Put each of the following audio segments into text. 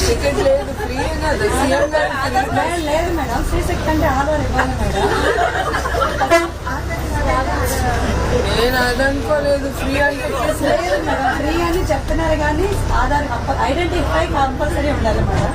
Ticket లేదు free. లేదు, లేదు మేడం శ్రీ శక్తి అంటే ఆధార్ ఇవ్వాలి మేడం నేను అదనుకోలేదు ఫ్రీ లేదు మేడం ఫ్రీ అని చెప్తున్నారు కానీ ఆధార్ ఐడెంటిఫై కంపల్సరీ ఉండాలి మేడం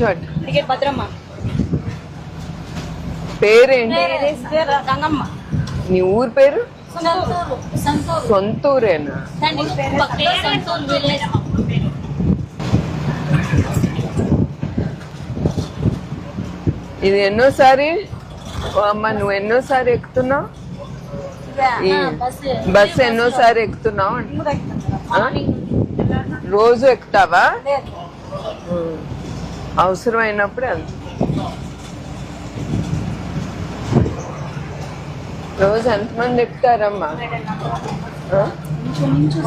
కూర్చోండి. టికెట్ భద్రమ్మ. పేరేంటి? గంగమ్మ నీ ఊరు పేరు? సంతూరు. సంతూరు. సొంతూరేనా? ఇది ఎన్నోసారి? అమ్మ నువ్వు ఎన్నోసారి ఎక్కుతున్నావు? ఈ బస్సు. ఎన్నోసారి ఎక్కుతున్నావు? రోజు ఎక్కుతావా? ఉం. అవసరం అయినప్పుడు వెళ్తా రోజు ఎంతమంది ఎక్కుతారమ్మా ఆ? ఇంచుమించు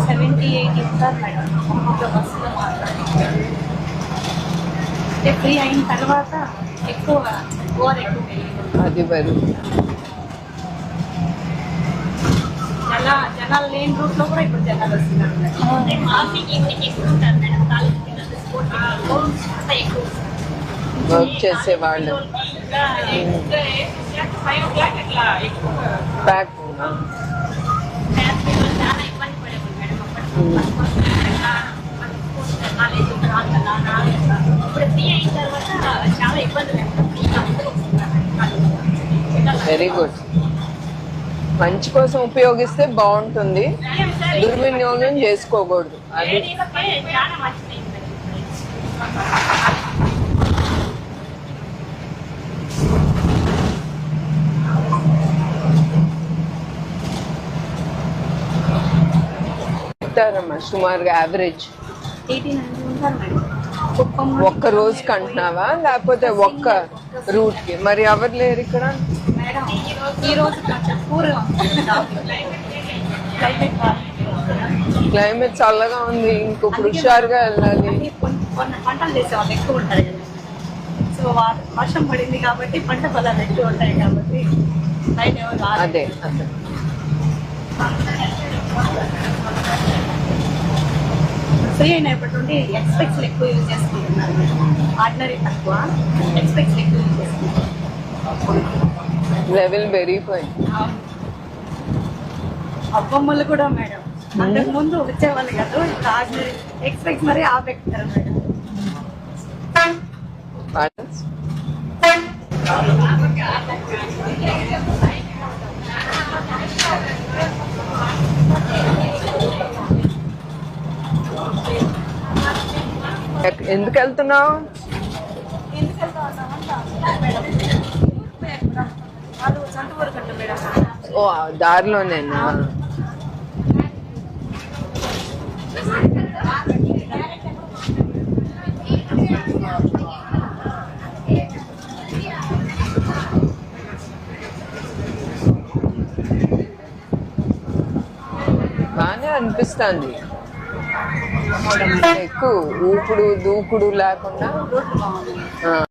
జన జనాలు లేని రూట్లో కూడా ఇప్పుడు జనాలు వస్తున్నారు. మేడం. మార్నింగ్ ఈవినింగ్ ఎక్కువ ఉంటారు మేడం. కాలేజ్ పిల్లలు ఎక్కువ వర్క్ వెరీ గుడ్ మంచి కోసం ఉపయోగిస్తే బాగుంటుంది. దుర్వినియోగం చేసుకోకూడదు. అది లేడీస్కే చెప్తారమ్మా సుమారుగా యావరేజ్ ఒక్క రోజుకి అంటున్నావా లేకపోతే ఒక్క రూట్కి? మరి ఎవరు లేరు ఇక్కడ? ఈ రోజు క్లైమేట్ చల్లగా ఉంది. ఇంకొక హుషారుగా వెళ్ళాలి. పంటలు చేసే వాళ్ళు ఎక్కువ ఉంటారు కదా. సో వర్షం పడింది కాబట్టి పంట పొలాలు ఎక్కువ ఉంటాయి కాబట్టి. అదే అదే. ఫ్రీ అయినప్పటి ఎక్స్పెక్ట్స్ ఎక్కువ యూజ్ చేసుకుంటున్నారు. ఆర్డినరీ తక్కువ ఎక్స్పెక్ట్స్ ఎక్కువ యూజ్ చేసుకుంటున్నారు. లెవెల్ పెరిగిపోయింది. అబ్బమ్మలు కూడా మేడం. అంతకు ముందు వచ్చేవాళ్ళు కాదు ఇప్పుడు ఎక్స్పెక్ట్స్ మరీ ఆపెక్తారు మేడం. ఎందుకు వెళ్తున్నావు? ఓ ఆ దారిలోనేనా? అనిపిస్తుంది. ఎక్కువ ఊపుడు దూకుడు లేకుండా